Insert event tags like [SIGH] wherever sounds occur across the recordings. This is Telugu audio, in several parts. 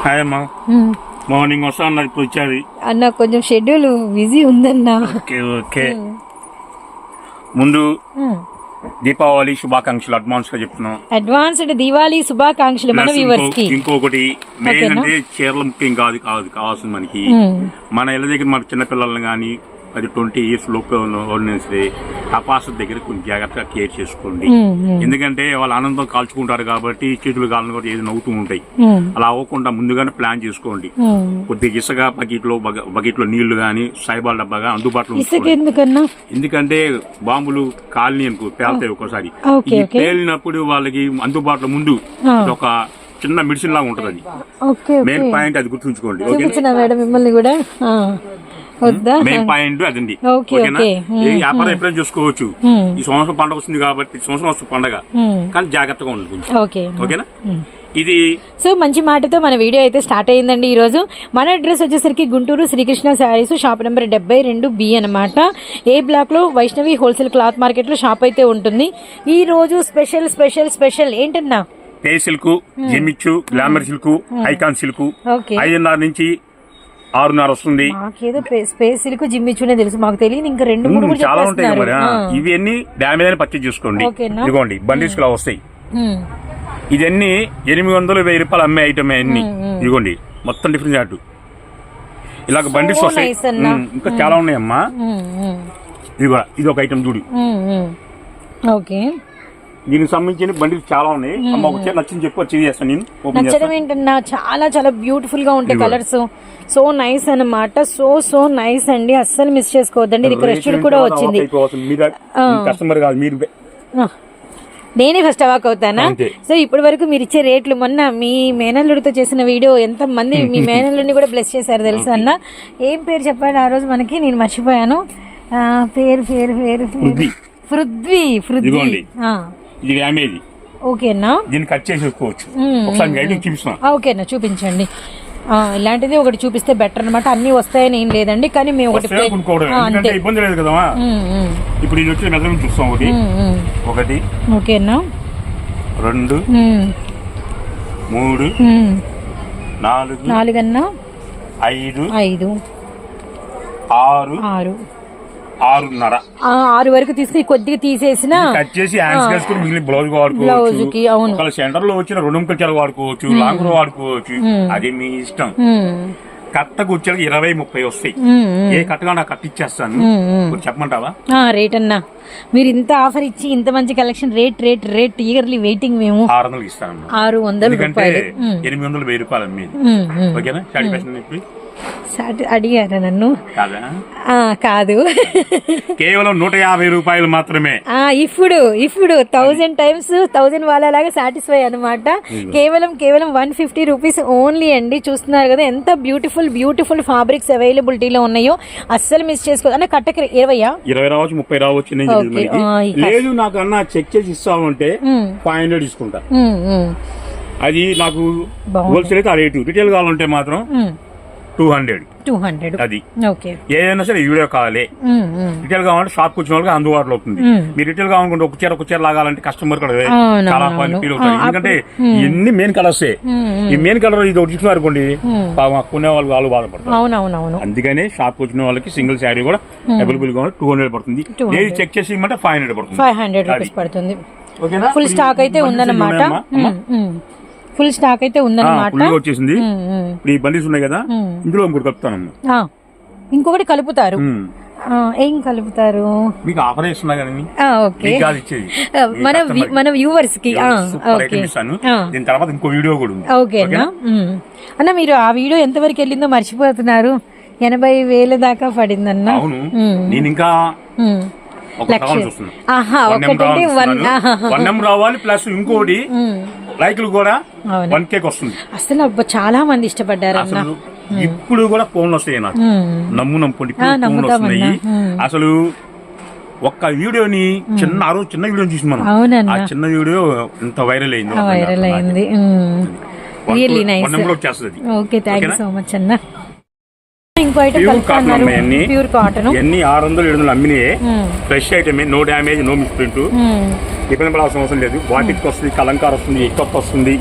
హాయ్ అమ్మా మార్నింగ్ వస్తా అన్నారు ఇప్పుడు అన్న కొంచెం షెడ్యూల్ బిజీ ఉందన్నా. ఓకే ఓకే ముందు దీపావళి శుభాకాంక్షలు అడ్వాన్స్గా చెప్తున్నాం. అడ్వాన్స్డ్ దివాళీ శుభాకాంక్షలు మన వ్యూవర్స్కి. ఇంకొకటి మెయిన్? అంటే చీరలు ముఖ్యం కాదు కాదు కావాల్సింది మనకి. మ్మ్. మన ఇళ్ళ దగ్గర మన చిన్నపిల్లల్ని కానీ అది ట్వంటీ ఇయర్స్ లోపు ఉన్న సరే టపాసుల దగ్గర కొంచెం జాగ్రత్తగా కేర్ చేసుకోండి. ఎందుకంటే వాళ్ళు ఆనందం కాల్చుకుంటారు కాబట్టి చేతులు కాళ్ళని కూడా ఏది నవ్వుతూ ఉంటాయి. అలా అవ్వకుండా ముందుగానే ప్లాన్ చేసుకోండి. కొద్దిగా ఇసుక బకెట్లో బకెట్లో నీళ్ళు కానీ సాయిబాల్ డబ్బా కానీ అందుబాటులో ఎందుకంటే బాంబులు కాలనీ అనుకో పేలుతాయి ఒక్కోసారి. పేలినప్పుడు వాళ్ళకి అందుబాటులో ముందు ఒక చిన్న మెడిసిన్ లాగా ఉంటది అది మెయిన్ పాయింట్ అది గుర్తుంచుకోండి మిమ్మల్ని కూడా. మెయిన్ పాయింట్ అదండి. ఓకే, ఓకేనా? ఓకే. ఈ వ్యాపారం ఎప్పుడైనా చూసుకోవచ్చు. ఈ సంవత్సరం పండగ వస్తుంది కాబట్టి సంవత్సరం వస్తుంది పండగ. కానీ జాగ్రత్తగా ఉండండి కొంచెం. ఓకేనా. ఇది సో మంచి మాటతో మన వీడియో అయితే స్టార్ట్ అయ్యిందండి ఈరోజు. మన అడ్రస్ వచ్చేసరికి Guntur Srikrishna sarees shop number డెబ్బై రెండు బి అనమాట ఏ బ్లాక్లో వైష్ణవి హోల్సేల్ క్లాత్ మార్కెట్లో షాప్ అయితే ఉంటుంది. ఈ రోజు స్పెషల్ స్పెషల్ స్పెషల్ ఏంటన్నా? పే సిల్క్ జెమిచ్చు గ్లామర్ సిల్క్ ఐకాన్ సిల్క్. ఐదున్నర నుంచి ఆరున్నర వస్తుంది. మాకేదో స్పేస్ సిల్క్ జిమ్మిచ్చునే తెలుసు. మాకు తెలియదు. ఇంకా రెండు మూడు చాలా ఉంటాయి మరి. ఆ. ఇవి అన్ని డ్యామేజ్ అని పర్చేజ్ చేసుకోండి? ఇదిగోండి బండిల్స్ ఇలా వస్తాయి. ఇదన్నీ ఎనిమిది వందలు వెయ్యి రూపాయలు అమ్మే ఐటమ్ అన్ని. ఇదిగోండి మొత్తం డిఫరెంట్ చాటు ఇలాగ బండిల్స్ So వస్తాయి ఇంకా చాలా ఉన్నాయమ్మా. మ్మ్, మ్మ్. ఇది కూడా ఇది ఒక ఐటమ్ చూడు. ఓకే. దీనికి సంబంధించిన బండిల్స్ చాలా ఉన్నాయి. అమ్మ నచ్చింది చెప్పు వచ్చి చేస్తాను నేను. ఓపెన్ నచ్చడం ఏంటన్నా చాలా చాలా బ్యూటిఫుల్గా ఉంటాయి. కలర్స్ సో నైస్ అన్నమాట. సో సో నైస్ అండి. అస్సలు మిస్ చేసుకోవద్దండి. ఇది కూడా వచ్చింది. కస్టమర్ కాదు మీరు. నేనే ఫస్ట్ అవాక్ అవుతానా. సో ఇప్పటి వరకు మీరు ఇచ్చే రేట్లు మొన్న మీ మేనల్లుడితో చేసిన వీడియో ఎంత మంది మీ మేనల్లుడిని కూడా బ్లెస్ చేశారు తెలుసా అన్న? ఏం పేరు చెప్పాడు ఆ రోజు మనకి నేను మర్చిపోయాను. పేరు పేరు పేరు పేరు. పృథ్వీ. పృథ్వీ ఇది డ్యామేజ్ ఓకేనా దీన్ని కట్ చేసి వేసుకోవచ్చు మ్మ్. ఒకసారి గైడ్ చూపిస్తాను ఆ, ఓకేనా చూపించండి. ఇలాంటిది ఒకటి చూపిస్తే బెటర్ అనమాట అన్ని వస్తాయని ఏం లేదండి కానీ మేము ఒకటి అంతే. ఇబ్బంది లేదు కదా ఇప్పుడు ఇది వచ్చి మెజర్మెంట్ చూస్తాం ఒకటి. ఒకటి. ఓకేనా రెండు. మూడు. నాలుగు. నాలుగన్నా? ఐదు. ఐదు. ఆరు. ఆరు. ఆరున్నర. ఆ, ఆరు వరకు తీసుకుని కొద్దిగా తీసేసిన కట్ చేసి హ్యాండ్స్ వేసుకుని మిగిలిన బ్లౌజ్ బ్లౌజ్ వాడుకోవచ్చు కి అవును. సెంటర్లో వచ్చిన రెండు ముక్కలు వాడుకోవచ్చు లాంగ్ రో వాడుకోవచ్చు. అది మీ ఇష్టం. ఉమ్, కట్టకు వచ్చేది ఇరవై ముప్పై వస్తాయి. ఏ కట్టగా నాకు కట్ ఇచ్చేస్తాను. చెప్పమంటావా? ఆ, రేట్ అన్నా. మీరు ఇంత ఆఫర్ ఇచ్చి ఇంత మంచి collection rate rate rate eagerly waiting మేము ఆరు వందలు ఇస్తాను ఆరు వందల ఎనిమిది వందలు వెయ్యి రూపాయలు అమ్మేది. ఉమ్. ఓకేనా? చెప్పి. సాటి- అడిగారా నన్ను? కాదా? ఆ, కాదు. కేవలం నూట యాభై రూపాయలు మాత్రమే. ఇప్పుడు ఇప్పుడు థౌజండ్ టైమ్స్ థౌజండ్ వాళ్ళలాగా సాటిస్ఫై అనమాట కేవలం కేవలం వన్ ఫిఫ్టీ రూపీస్ ఓన్లీ అండి. చూస్తున్నారు కదా ఎంత బ్యూటిఫుల్ బ్యూటిఫుల్ ఫ్యాబ్రిక్స్ అవైలబిలిటీలో ఉన్నాయో అస్సలు మిస్ చేసుకో అన్న కట్టకి ఇరవయ్యా ఇరవై రావచ్చు ముప్పై రావచ్చు. లేదు నాకు అన్న చెక్ చేసి ఇస్తామంటే ఫైవ్ హండ్రెడ్ తీసుకుంటా. అది నాకు. హోల్సేల్ అయితే ఆ రేటు. రిటైల్ కావాలంటే మాత్రం టూ హండ్రెడ్. Two hundred. అది. ఓకే. ఏదైనా సరే వీడియో కావాలి. రిటైల్ కావాలంటే షాప్ వచ్చిన వాళ్ళకి అందుబాటులో అవుతుంది. మీరు రిటైల్ కావాలనుకుంటే ఒక చీర ఒక చీర లాగాలంటే కస్టమర్ కూడా చాలా. ఫీల్ అవుతారు ఆ, ఎందుకంటే ఇన్ని మెయిన్ కలర్స్ ఈ మెయిన్ కలర్ ఇది ఒకటి చూసినారు అనుకోండి పాపం కొనే వాళ్ళు వాళ్ళు బాధపడతారు. అందుకనే షాప్ వచ్చిన వాళ్ళకి సింగిల్ శారీ కూడా అవైలబుల్గా టూ హండ్రెడ్ పడుతుంది. 200. ఏది చెక్ చేసి ఇమ్మంటే ఫైవ్ హండ్రెడ్ పడుతుంది. ఫైవ్ హండ్రెడ్ పడుతుంది. ఫుల్ స్టాక్ అయితే ఉందన్నమాట. ఫుల్ స్టాక్ అయితే ఉందన్నమాట. ఫుల్ వచ్చేసింది. ఇప్పుడు ఈ బండిస్ ఉన్నాయి కదా. ఇందులో ఇంకోటి కలుపుతాను ఆ, ఇంకొకటి కలుపుతారు. ఏం కలుపుతారు? మీకు ఆఫర్ ఇస్తున్నా కానీ ఓకే. మన మన వ్యూవర్స్కి ఓకే. దీని తర్వాత ఇంకో వీడియో కూడా ఉమ్. అన్న మీరు ఆ వీడియో ఎంతవరకు వెళ్ళిందో మర్చిపోతున్నారు. ఎనభై వేల దాకా పడిందన్న. అవును. నేను ఇంకా ఉమ్. ఒక లక్ష. రావాలి చూస్తున్నా ఆహా వన్ నెంబర్ ఒకటంటే రావాలి వన్ చూస్తున్నాను. ఆహా. వన్ నెంబర్ రావాలి ప్లస్ ఇంకోటి. [LAUGHS] లైక్లు కూడా వన్ కేక్ వస్తుంది అసలు చాలా మంది ఇష్టపడ్డారు అసలు ఇప్పుడు కూడా ఫోన్లు వస్తాయి నాకు. నమ్ము నమ్ముకోండి ఫోన్లు. వస్తున్నాయి. అసలు ఒక్క వీడియోని చిన్న ఆ రోజు చిన్న వీడియో చూసి మనం ఆ చిన్న వీడియో ఎంత వైరల్ అయింది వైరల్ అయింది really nice. Okay thank you? So much అన్న ఇంకో ఐటమ్ అన్ని. ప్యూర్ కాటన్ ఎన్ని ఆరు వందలు ఏడు వందలు అమ్మినాయి fresh item no damage no misprint ఇబ్బంది పడాల్సిన అవసరం లేదు. బాటిక్ వస్తుంది కలంకార్ వస్తుంది ఎక్కప్ వస్తుంది.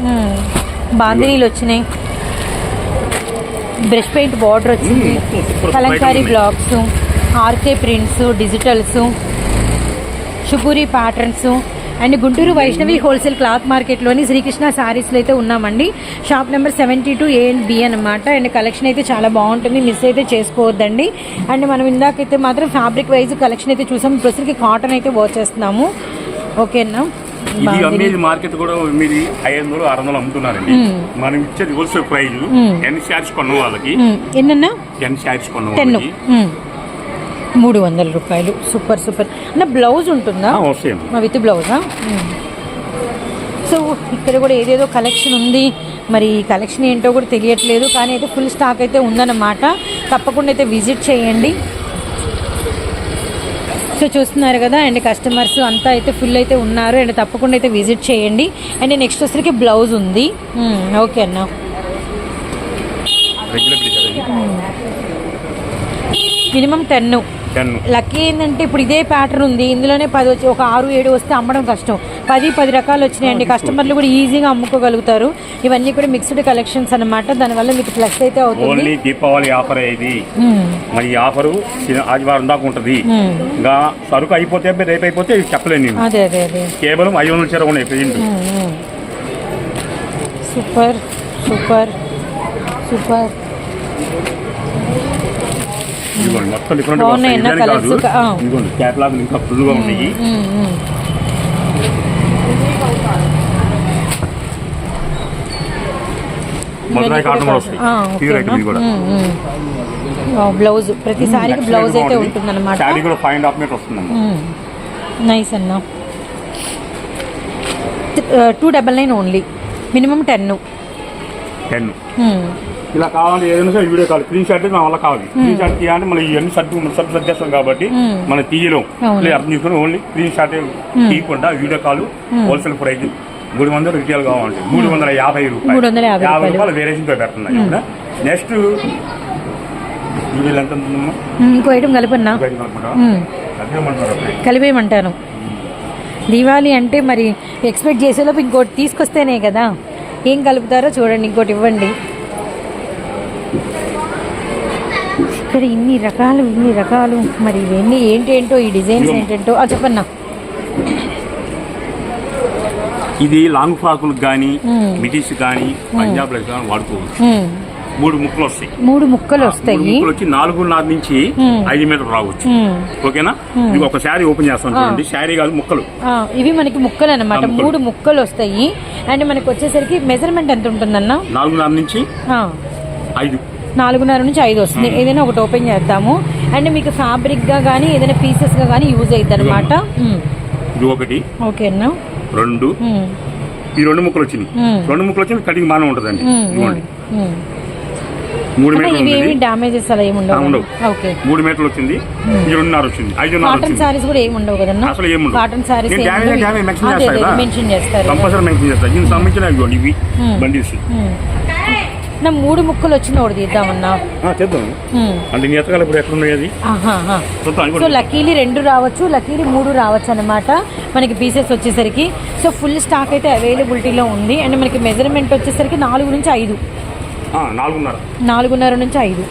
బాందినీలు వచ్చినాయి. బ్రష్ పెయింట్ బార్డర్ వచ్చింది. Super kalamkari. Blocks RK prints digitals షుపూరి patterns and Guntur Vaishnavi wholesale cloth మార్కెట్లోని Srikrishna శారీస్లో అయితే ఉన్నామండి. Shop number seventy two A and B అనమాట అండ్ కలెక్షన్ అయితే చాలా బాగుంటుంది. మిస్ అయితే చేసుకోవద్దండి. అండ్ మనం ఇందాకైతే మాత్రం ఫ్యాబ్రిక్ వైజ్ కలెక్షన్ అయితే చూసాం. ప్రస్తుతానికి కాటన్ అయితే వాచ్ చేస్తున్నాము. ఓకేనా ఇది బాగుంది. అమ్మేది మార్కెట్ కూడా మీది ఐదు వందలు ఆరు వందలు అమ్ముతున్నారండి. మనం ఇచ్చేది హోల్సేల్ ప్రైజ్ ఎన్ని శారీస్ కొన్న వాళ్ళకి? ఎన్ని శారీస్ కొన్న టెన్ వాళ్ళకి? మూడు వందల రూపాయలు. Super super. అన్న బ్లౌజ్ ఉంటుందా? విత్ బ్లౌజా? సో ఇక్కడ కూడా ఏదేదో కలెక్షన్ ఉంది. మరి ఈ కలెక్షన్ ఏంటో కూడా తెలియట్లేదు. కానీ అయితే ఫుల్ స్టాక్ అయితే ఉందన్నమాట. తప్పకుండా అయితే విజిట్ చేయండి. సో చూస్తున్నారు కదా అండ్ కస్టమర్స్ అంతా అయితే ఫుల్ అయితే ఉన్నారు. అండ్ తప్పకుండా అయితే విజిట్ చేయండి. అండ్ నెక్స్ట్ వచ్చరికి బ్లౌజ్ ఉంది. ఓకే అన్న. Minimum ten ten. లక్కీ ఏంటంటే ఇప్పుడు ఇదే ప్యాటర్న్ ఉంది. ఇందులోనే పది వచ్చి ఒక ఆరు ఏడు వస్తే అమ్మడం కష్టం. పది పది రకాలు వచ్చినాయండి. కస్టమర్లు కూడా ఈజీగా అమ్ముకోగలుగుతారు. ఇవన్నీ కూడా మిక్స్డ్ కలెక్షన్స్ అన్నమాట. దానివల్ల మీకు ప్లస్ అయితే అవుతుంది. ఓన్లీ దీపావళి ఆఫర్ ఇది. మరి ఈ ఆఫరు ఆదివారం దాకా ఉంటుంది. ఇంకా సరుకు అయిపోతే రేపు అయిపోతే చెప్పలేను అదే అదే అదే. కేవలం ఐదు వందల చీర ఉన్నాయి ప్రెజెంట్. Super super super. ఇదిగోండి మొత్తం డిఫరెంట్ బాగున్నాయి. ఇదిగోండి క్యాటలాగ్ ఇంకా ఫుల్గా ఉన్నాయి. కాటన్ కూడా వస్తాయి. ప్యూర్? ఐటమ్ ఇది కూడా. బ్లౌజ్ ప్రతి సారీకి బ్లౌజ్ అయితే ఉంటుందన్నమాట. శారీ కూడా ఫైవ్ అండ్ హాఫ్ మీటర్ వస్తుందమ్మా. నైస్ అన్న. Two double nine only minimum ten ten ఇలా కావాలి ఏదైనా సరే వీడియో కావాలి. స్క్రీన్ షాట్ నా వల్ల కావాలి. స్క్రీన్ షాట్ తీయాలంటే మనం ఇవన్నీ సర్దు సర్దు సర్దేస్తాం కాబట్టి మ్మ్. మనం తీయలేం. అర్థం చేసుకుని ఓన్లీ స్క్రీన్ షాట్ తీయకుండా వీడియో కాల్ హోల్సేల్ ప్రైస్ మూడు వందలు రిటైల్ కావాలంటే. మూడు వందల యాభై రూపాయలు. యాభై రూపాయలు. తో పెడుతున్నాయి. నెక్స్ట్ వీడియోలు ఎంత ఇంకో ఐటమ్ కలిపన్నా? కలిపేయమంటాను. దీవాలి అంటే మరి ఎక్స్పెక్ట్ చేసేలోపు ఇంకోటి తీసుకొస్తేనే కదా. ఏం కలుపుతారో చూడండి ఇంకోటి ఇవ్వండి. ఇక్కడ ఇన్ని రకాలు ఇన్ని రకాలు. మరి ఇవన్నీ ఏంటేంటో ఈ డిజైన్స్ ఏంటేంటో? ఆ, చెప్పన్నా. ఇది లాంగ్ ఫ్రాకులకు కానీ. మిటీస్ కానీ పంజాబ్లకు కానీ వాడుకోవచ్చు. మూడు ముక్కలు వస్తాయి. మూడు ముక్కలు వస్తాయి. ముక్కలు వచ్చి నాలుగున్నర నుంచి. ఐదు మీటర్లు రావచ్చు. ఓకేనా? ఇది ఒక శారీ ఓపెన్ చేస్తాను చూడండి. శారీ కాదు ముక్కలు. ఇవి మనకి ముక్కలు అనమాట. మూడు ముక్కలు వస్తాయి. అండ్ మనకి వచ్చేసరికి మెజర్మెంట్ ఎంత ఉంటుందన్న? నాలుగున్నర నుంచి ఐదు. నాలుగున్నర నుంచి ఐదు వస్తుంది. ఏదైనా ఒకటి ఓపెన్ చేద్దాము. అండ్ మీకు ఫ్యాబ్రిక్గా కానీ ఏదైనా పీసెస్గా కానీ యూజ్ అవుతుంది అనమాట ఇది ఒకటి. ఓకే అన్న. రెండు. ఉమ్, ఈ రెండు ముక్కలు వచ్చినాయి. మ్మ్. రెండు ముక్కలు వచ్చి కటింగ్ బాగానే ఉంటుందండి. ఉమ్. మూడు మీటర్లు ఏమి డామేజెస్ అలా ఏమి ఉండవు. ఓకే మూడు మీటర్లు వచ్చింది. ఇది రెండున్నర వచ్చింది. ఐదున్నర కాటన్ సారీస్ కూడా ఏమి ఉండవు కదన్నా? అసలు ఏముండవు. కాటన్ సారీస్ మెన్షన్ చేస్తారు కంపల్సరీ మెన్షన్ చేస్తా. దీనికి సంబంధించిన ఇవి. బండిల్స్. నా మూడు ముక్కలు వచ్చిన ఒకటి తీద్దామన్నా. సో కూడా. లక్కీలీ రెండు రావచ్చు లక్కీలీ మూడు రావచ్చు అనమాట మనకి పీసెస్ వచ్చేసరికి. సో ఫుల్ స్టాక్ అయితే అవైలబిలిటీలో ఉంది. అండ్ మనకి మెజర్మెంట్ వచ్చేసరికి నాలుగు నుంచి ఐదు. నాలుగున్నర. నాలుగున్నర నుంచి ఐదు.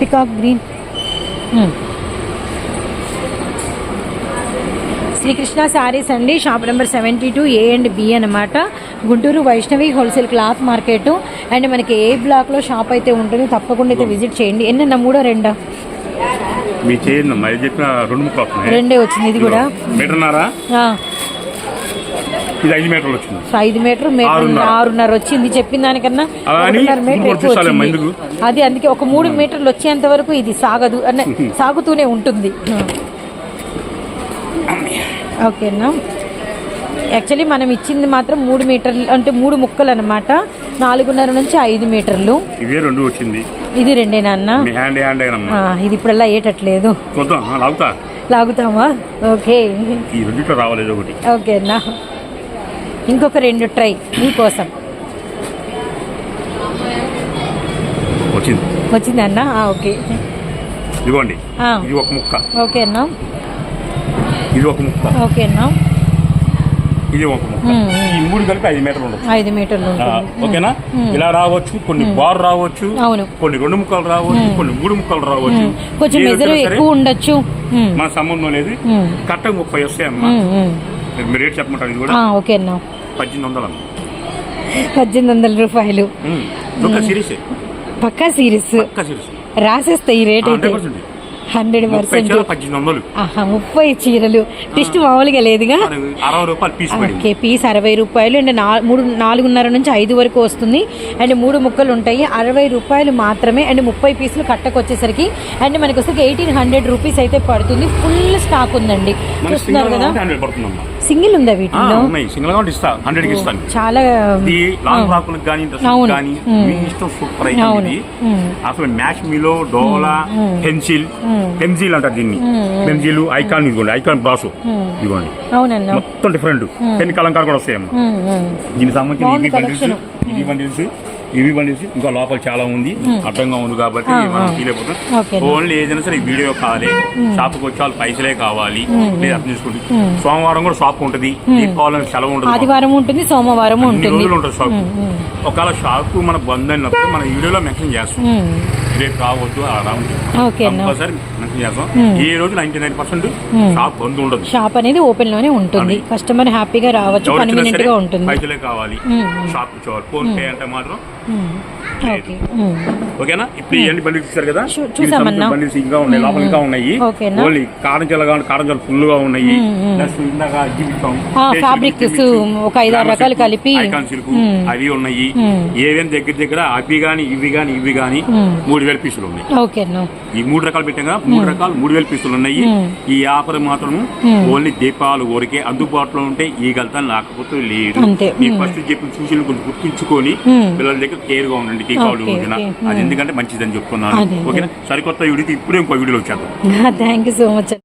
Peacock green hmm. Srikrishna saris అండి. Shop number seventy two A and B అనమాట Guntur Vaishnavi wholesale cloth market. And మనకి ఏ బ్లాక్లో షాప్ అయితే ఉంటుంది తప్పకుండా అయితే విజిట్ చేయండి. ఎన్న మూడో రెండా? మీ చేయండి అమ్మా. ఇది చెప్పిన రెండు ముక్కలు వస్తున్నాయి. రెండే వచ్చింది. ఇది కూడా? మీటర్నారా? ఆ, ఇది ఐదు మీటర్లు వచ్చింది. సో ఐదు మీటర్ మీటర్ ఆరున్నర. వచ్చింది. చెప్పిన దానికన్నా? అది అందుకే ఒక మూడు మీటర్లు వచ్చేంత వరకు ఇది సాగదు. [LAUGHS] సాగుతూనే ఉంటుంది. ఓకేనా? యాక్చువల్లీ మనం ఇచ్చింది మాత్రం మూడు మీటర్లు అంటే మూడు ముక్కలు అనమాట నాలుగున్నర నుంచి ఐదు మీటర్లు. ఇవే రెండు వచ్చింది. ఇది రెండేనా అన్న? హ్యాండ్ హ్యాండ్ ఇది ఇప్పుడల్లా ఏటట్లేదు. చూద్దాం ఆ, లాగుతా. లాగుతామా? ఓకే. ఈ రెండిట్లో రావాలి ఒకటి. ఓకే అన్న ఇంకొక రెండు ట్రై మీకోసం. వచ్చింది. వచ్చిందన్న? ఆ, ఓకే. ఇదిగోండి. ఇది ఒక ముక్క. ఓకే అన్న ఇది ఒక ముక్క ఓకే అన్న. ఇది ఒక ముక్క. ఈ మూడు కలిపి ఐదు మీటర్లు ఉండొచ్చు. ఐదు మీటర్లు ఓకేనా? ఇలా రావచ్చు కొన్ని బార్ రావచ్చు అవును. కొన్ని రెండు ముక్కలు రావచ్చు కొన్ని మూడు ముక్కలు రావచ్చు. కొంచెం మెజర్ ఎక్కువ ఉండొచ్చు. మన సంబంధం లేదు కరెక్ట్గా ముప్పై వస్తాయి అమ్మా. మీరు రేట్ చెప్పమంటారు ఇది కూడా? ఆ, ఓకే అన్న. పద్దెనిమిది వందలు అమ్మ. పద్దెనిమిది వందల రూపాయలు. సిరీస్ పక్కా సిరీస్ ఒక్క సిరీస్ రాసేస్తాయి ఈ రేట్ అయితే. Hundred percent. ముప్పై చీరలు. టెస్ట్ మామూలుగా లేదుగా? ఓకే పీస్ అరవై రూపాయలు అండ్ మూడు నాలుగున్నర నుంచి ఐదు వరకు వస్తుంది. అండ్ మూడు ముక్కలు ఉంటాయి. అరవై రూపాయలు మాత్రమే అండ్ ముప్పై పీసులు కట్టకు వచ్చేసరికి అండ్ మనకి వస్తే ఎయిటీన్ హండ్రెడ్ రూపీస్ అయితే పడుతుంది. ఫుల్ స్టాక్ ఉందండి. చూస్తున్నారు కదా? సింగిల్ ఉందా వీటిలో చాలా అవును. అసలు మ్యాచ్ మీలో డోలా పెన్సిల్ ఉమ్. పెన్సిల్ అంటారు దీన్ని. పెన్సిల్ ఐకాన్ ఇదిగోండి ఐకాన్ బ్రాసు ఇదిగోండి. మొత్తం డిఫరెంట్ పెన్ కలంకారు కూడా వస్తాయమ్మా. దీనికి సంబంధించిన బాగుంది ఇవి బండిల్స్ collection. ఇవి బండిల్స్ ఇవి బండిల్స్ ఇంకా లోపల చాలా ఉంది. అడ్డంగా ఉంది కాబట్టి మనం ఓకే. ఓన్లీ ఏదైనా సరే వీడియో కావాలి షాప్కి వచ్చే వాళ్ళు పైసలే కావాలి. లేదు అర్థం చేసుకోండి. సోమవారం కూడా షాప్ ఉంటుంది. దీపావళి సెలవు ఉంటుంది. ఆదివారం ఉంటుంది సోమవారం ఉంటుంది. రోజులు ఉంటుంది షాప్. ఒకవేళ షాప్ మన బంద్ అయినప్పుడు మన వీడియోలో మెన్షన్ చేస్తాం. రేపు రావద్దు కంపల్సరీ మెన్షన్ చేస్తాం. ఈ రోజు నైన్టీ నైన్ పర్సెంట్ షాప్ బంద్ ఉండదు. షాప్ అనేది ఓపెన్లోనే ఉంటుంది. కస్టమర్ హ్యాపీగా రావచ్చు పైసలే కావాలి. షాప్ ఫోన్ పే అంటే మాత్రం Hmm. ఉమ్. ఓకేనా? ఇప్పుడు ఇవన్నీ బండిలు కదా? బండిల్స్ ఇంకా ఉన్నాయి లోపల ఇంకా ఉన్నాయి? ఓన్లీ కారంజల కారంజలు ఫుల్గా ఉన్నాయి. ప్లస్ ఇందాక రకాలు కలిపి. సిల్క్. అవి ఉన్నాయి. ఏవేం దగ్గర దగ్గర అవి గాని ఇవి గాని ఇవి గాని. మూడు వేల పీసులు ఉన్నాయి. ఈ మూడు రకాలు పెట్టాం కదా మూడు రకాలు మూడు వేల పీసులు ఉన్నాయి. ఈ ఆఫర్ మాత్రం ఓన్లీ దీపాలు ఊరికే అందుబాటులో ఉంటే ఈ గల్తా లేకపోతే లేదు. ఈ ఫస్ట్ చెప్పిన సూచనలు కొంచెం గుర్తుంచుకొని. పిల్లల దగ్గర కేర్గా ఉండండి. ఓకే. అది ఎందుకంటే మంచిదని చెప్తున్నాను. అదే. ఓకేనా? సరికొత్త వీడియో ఇప్పుడే ఇంకో వీడియోలో వచ్చేద్దాం [LAUGHS] థ్యాంక్ యూ సో మచ్.